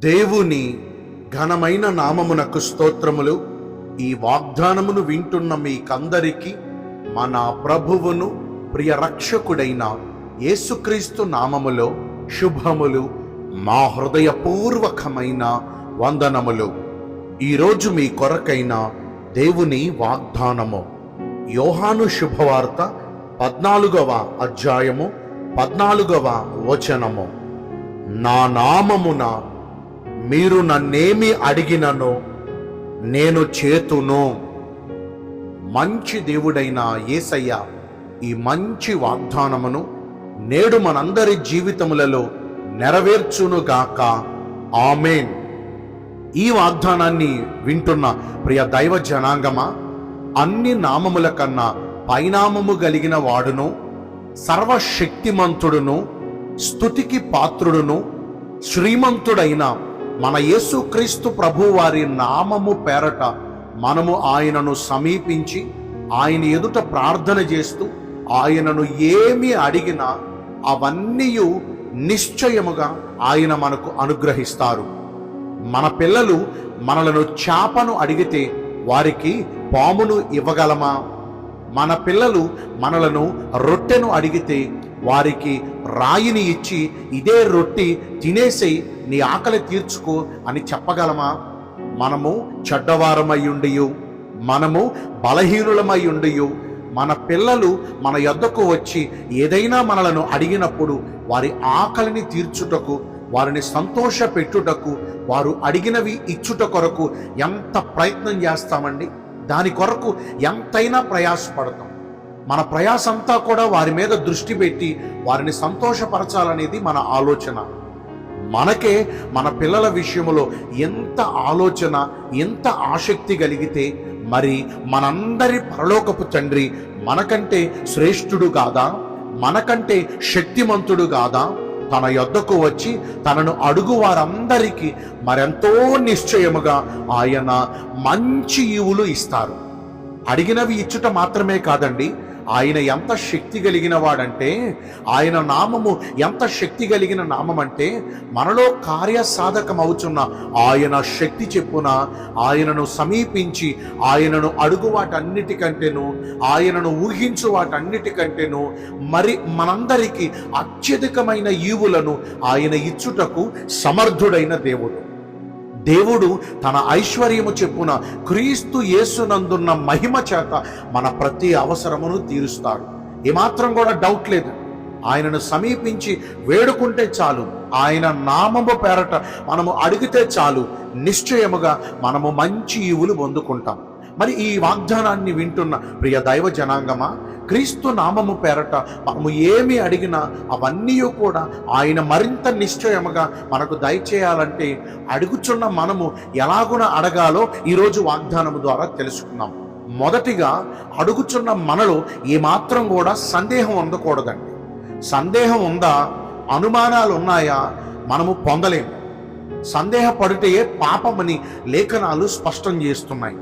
దేవుని ఘనమైన నామమునకు స్తోత్రములు. ఈ వాగ్దానమును వింటున్న మీకందరికీ మన ప్రభువును ప్రియ రక్షకుడైన యేసుక్రీస్తు నామములో శుభములు మా హృదయపూర్వకమైన వందనములు. ఈరోజు మీ కొరకైన దేవుని వాగ్దానము. యోహాను శుభవార్త పద్నాలుగవ అధ్యాయము పద్నాలుగవ వచనము. నా నామమున మీరు నన్నేమి అడిగినను నేను చేతును. మంచి దేవుడైన యేసయ్య ఈ మంచి వాగ్దానమును నేడు మనందరి జీవితములలో నెరవేర్చునుగాక. ఆమెన్. ఈ వాగ్దానాన్ని వింటున్న ప్రియ దైవ జనాంగమా అన్ని నామముల కన్నా పైనామము కలిగిన వాడును సర్వశక్తిమంతుడును స్తుతికి పాత్రుడును శ్రీమంతుడైన మన యేసుక్రీస్తు ప్రభు వారి నామము పేరట మనము ఆయనను సమీపించి ఆయన ఎదుట ప్రార్థన చేస్తూ ఆయనను ఏమి అడిగినా అవన్నీ నిశ్చయముగా ఆయన మనకు అనుగ్రహిస్తారు. మన పిల్లలు మనలను చేపను అడిగితే వారికి పామును ఇవ్వగలమా? మన పిల్లలు మనలను రొట్టెను అడిగితే వారికి రాయిని ఇచ్చి ఇదే రొట్టి తినేసి నీ ఆకలి తీర్చుకో అని చెప్పగలమా? మనము చెడ్డవారమై ఉండియు మనము బలహీనులమై ఉండియు మన పిల్లలు మన యొద్దకు వచ్చి ఏదైనా మనలను అడిగినప్పుడు వారి ఆకలిని తీర్చుటకు వారిని సంతోష పెట్టుటకు వారు అడిగినవి ఇచ్చుట కొరకు ఎంత ప్రయత్నం చేస్తామండి? దాని కొరకు ఎంతైనా ప్రయాసపడతాం. మన ప్రయాసంతా కూడా వారి మీద దృష్టి పెట్టి వారిని సంతోషపరచాలనేది మన ఆలోచన. మనకే మన పిల్లల విషయంలో ఎంత ఆలోచన ఎంత ఆసక్తి కలిగితే మరి మనందరి పరలోకపు తండ్రి మనకంటే శ్రేష్ఠుడు కాదా? మనకంటే శక్తిమంతుడు కాదా? తన యొద్దకు వచ్చి తనను అడుగు వారందరికీ మరెంతో నిశ్చయముగా ఆయన మంచి ఈవులు ఇస్తారు. అడిగినవి ఇచ్చుట మాత్రమే కాదండి ఆయన ఎంత శక్తి కలిగిన వాడంటే ఆయన నామము ఎంత శక్తి కలిగిన నామం అంటే మనలో కార్యసాధకం అవుతున్న ఆయన శక్తి చెప్పున ఆయనను సమీపించి ఆయనను అడుగు వాటన్నిటికంటేను ఆయనను ఊహించు వాటన్నిటికంటేను మరి మనందరికీ అత్యధికమైన ఈవులను ఆయన ఇచ్చుటకు సమర్థుడైన దేవుడు. దేవుడు తన ఐశ్వర్యము చెప్పున క్రీస్తు యేసునందున్న మహిమ చేత మన ప్రతి అవసరమును తీరుస్తాడు. ఏమాత్రం కూడా డౌట్ లేదు. ఆయనను సమీపించి వేడుకుంటే చాలు. ఆయన నామము పేరట మనము అడిగితే చాలు. నిశ్చయముగా మనము మంచి ఈవులు పొందుకుంటాం. మరి ఈ వాగ్దానాన్ని వింటున్న ప్రియ దైవ జనాంగమా? క్రీస్తు నామము పేరట మనము ఏమి అడిగినా అవన్నీ కూడా ఆయన మరింత నిశ్చయముగా మనకు దయచేయాలంటే అడుగుచున్న మనము ఎలాగున అడగాలో ఈరోజు వాగ్దానము ద్వారా తెలుసుకున్నాం మొదటిగా అడుగుచున్న మనలో ఏమాత్రం కూడా సందేహం ఉండకూడదండి. సందేహం ఉందా? అనుమానాలు ఉన్నాయా? మనము పొందలేము సందేహపడితే పాపమని లేఖనాలు స్పష్టం చేస్తున్నాయి.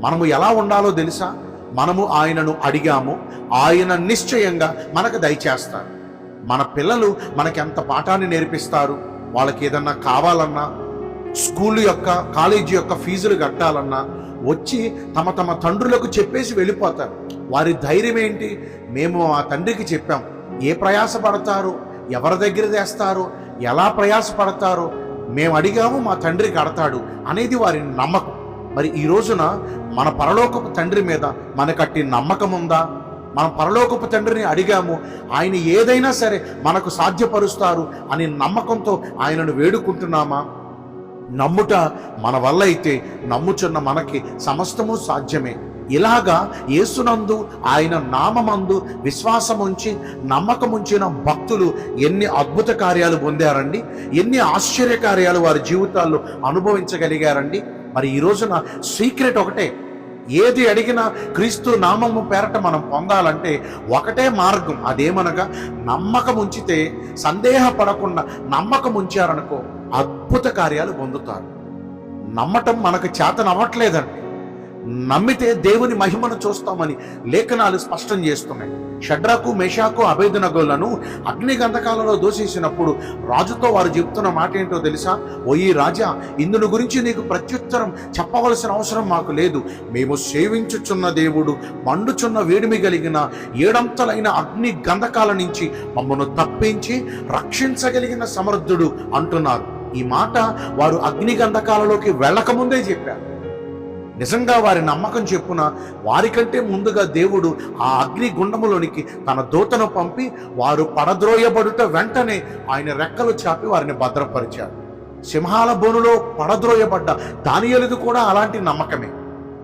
మనము ఎలా ఉండాలో తెలుసా? మనము ఆయనను అడిగాము ఆయన నిశ్చయంగా మనకు దయచేస్తారు. మన పిల్లలు మనకి ఎంత పాఠాన్ని నేర్పిస్తారు? వాళ్ళకి ఏదన్నా కావాలన్నా స్కూల్ యొక్క కాలేజీ యొక్క ఫీజులు కట్టాలన్నా వచ్చి తమ తమ తండ్రులకు చెప్పేసి వెళ్ళిపోతారు. వారి ధైర్యం ఏంటి? మేము ఆ తండ్రికి చెప్పాం. ఏ ప్రయాస పడతారు? ఎవరి దగ్గర తెస్తారు? ఎలా ప్రయాస పడతారు? మేము అడిగాము మా తండ్రి కడతాడు అనేది వారి నమ్మకం. మరి ఈ రోజున మన పరలోకపు తండ్రి మీద మనకట్టి నమ్మకం ఉందా మన పరలోకపు తండ్రిని అడిగాము ఆయన ఏదైనా సరే మనకు సాధ్యపరుస్తారు అనే నమ్మకంతో ఆయనను వేడుకుంటున్నామా? నమ్ముట మన వల్ల అయితే నమ్ముచున్న మనకి సమస్తము సాధ్యమే. ఇలాగా యేసునందు ఆయన నామమందు విశ్వాసముంచి నమ్మకముంచిన భక్తులు ఎన్ని అద్భుత కార్యాలు పొందారండి ఎన్ని ఆశ్చర్య కార్యాలు వారి జీవితాల్లో అనుభవించగలిగారండి. మరి ఈ రోజున సీక్రెట్ ఒకటే. ఏది అడిగినా క్రీస్తు నామము పేరట మనం పొందాలంటే ఒకటే మార్గం. అదేమనగా నమ్మకం ఉంచితే సందేహపడకుండా నమ్మకం ఉంచారనుకో అద్భుత కార్యాలు పొందుతారు. నమ్మటం మనకు చేత నవ్వట్లేదండి నమ్మితే దేవుని మహిమను చూస్తామని లేఖనాలు స్పష్టం చేస్తున్నాయి. షడ్రకు మేషాకు అభేదనగోలను అగ్ని గంధకాలలో దోషేసినప్పుడు రాజుతో వారు చెప్తున్న మాట ఏంటో తెలుసా? ఓ ఈ రాజా ఇందుని గురించి నీకు ప్రత్యుత్తరం చెప్పవలసిన అవసరం మాకు లేదు. మేము సేవించుచున్న దేవుడు మండుచున్న వేడిమి కలిగిన ఏడంతలైన అగ్ని గంధకాల నుంచి మమ్మను తప్పించి రక్షించగలిగిన సమర్థుడు అంటున్నారు. ఈ మాట వారు అగ్ని గంధకాలలోకి వెళ్ళకముందే చెప్పారు. నిజంగా వారి నమ్మకం చెప్పున వారికంటే ముందుగా దేవుడు ఆ అగ్నిగుండములోనికి తన దూతను పంపి వారు పడద్రోయబడుట వెంటనే ఆయన రెక్కలు చాపి వారిని భద్రపరిచాడు. సింహాల బోనులో పడద్రోయబడ్డ దానియలుది కూడా అలాంటి నమ్మకమే.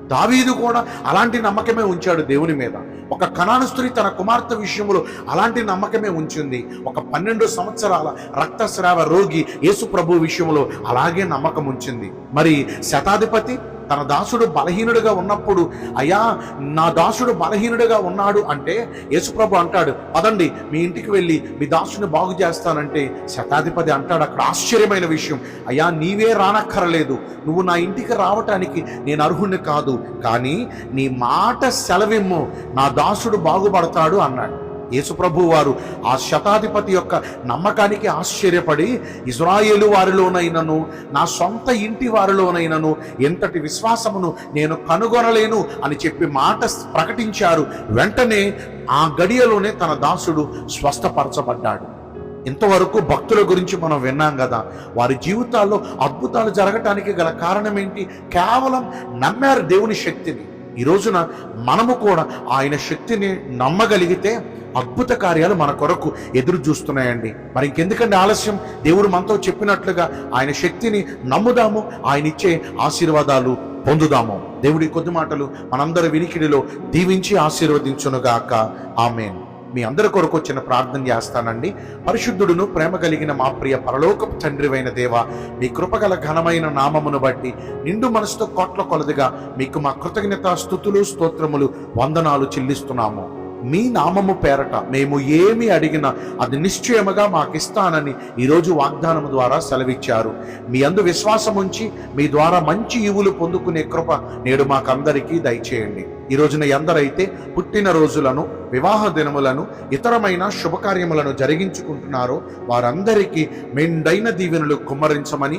దావీదు కూడా అలాంటి నమ్మకమే ఉంచాడు దేవుని మీద. ఒక కణాను స్త్రీ తన కుమార్తె విషయంలో అలాంటి నమ్మకమే ఉంచింది. ఒక పన్నెండు సంవత్సరాల రక్తస్రావ రోగి యేసు ప్రభు విషయంలో అలాగే నమ్మకం ఉంచింది. మరి శతాధిపతి తన దాసుడు బలహీనుడుగా ఉన్నప్పుడు అయ్యా నా దాసుడు బలహీనుడుగా ఉన్నాడు అంటే యేసుప్రభు అంటాడు పదండి మీ ఇంటికి వెళ్ళి మీ దాసుని బాగు చేస్తానంటే శతాధిపతి అంటాడు. అక్కడ ఆశ్చర్యమైన విషయం అయ్యా నీవే రానక్కరలేదు. నువ్వు నా ఇంటికి రావటానికి నేను అర్హుణ్ణి కాదు. కానీ నీ మాట సెలవిమ్ము. నా దాసుడు బాగుపడతాడు అన్నాడు. యేసుప్రభు వారు ఆ శతాధిపతి యొక్క నమ్మకానికి ఆశ్చర్యపడి ఇజ్రాయేలు వారిలోనైనను నా సొంత ఇంటి వారిలోనైనను ఎంతటి విశ్వాసమును నేను కనుగొనలేను అని చెప్పి మాట ప్రకటించారు. వెంటనే ఆ గడియలోనే తన దాసుడు స్వస్థపరచబడ్డాడు. ఇంతవరకు భక్తుల గురించి మనం విన్నాం కదా వారి జీవితాల్లో అద్భుతాలు జరగటానికి గల కారణం ఏంటి కేవలం నమ్మారు దేవుని శక్తిని. ఈ రోజున మనము కూడా ఆయన శక్తిని నమ్మగలిగితే అద్భుత కార్యాలు మన కొరకు ఎదురు చూస్తున్నాయండి. మరి ఇంకెందుకండి ఆలస్యం? దేవుడు మనతో చెప్పినట్లుగా ఆయన శక్తిని నమ్ముదాము ఆయన ఇచ్చే ఆశీర్వాదాలు పొందుదాము. దేవుడి కొద్ది మాటలు మనందరి వినికిడిలో దీవించి ఆశీర్వదించునుగాక. ఆమెన్. మీ అందరి కొరకు వచ్చిన ప్రార్థన చేస్తానండి. పరిశుద్ధుడును ప్రేమ కలిగిన మా ప్రియ పరలోకపు తండ్రివైన దేవ మీ కృపగల ఘనమైన నామమును బట్టి నిండు మనసుతో కోట్ల కొలదిగా మీకు మా కృతజ్ఞత స్థుతులు స్తోత్రములు వందనాలు చెల్లిస్తున్నాము. మీ నామము పేరట మేము ఏమి అడిగినా అది నిశ్చయముగా మాకిస్తానని ఈరోజు వాగ్దానం ద్వారా సెలవిచ్చారు. మీ అందు విశ్వాసం ఉంచి మీ ద్వారా మంచి ఈవులు పొందుకునే కృప నేడు మాకందరికీ దయచేయండి. ఈ రోజున ఎందరైతే పుట్టిన రోజులను వివాహ దినములను ఇతరమైన శుభకార్యములను జరిగించుకుంటున్నారో వారందరికీ మెండైన దీవెనలు కుమ్మరించమని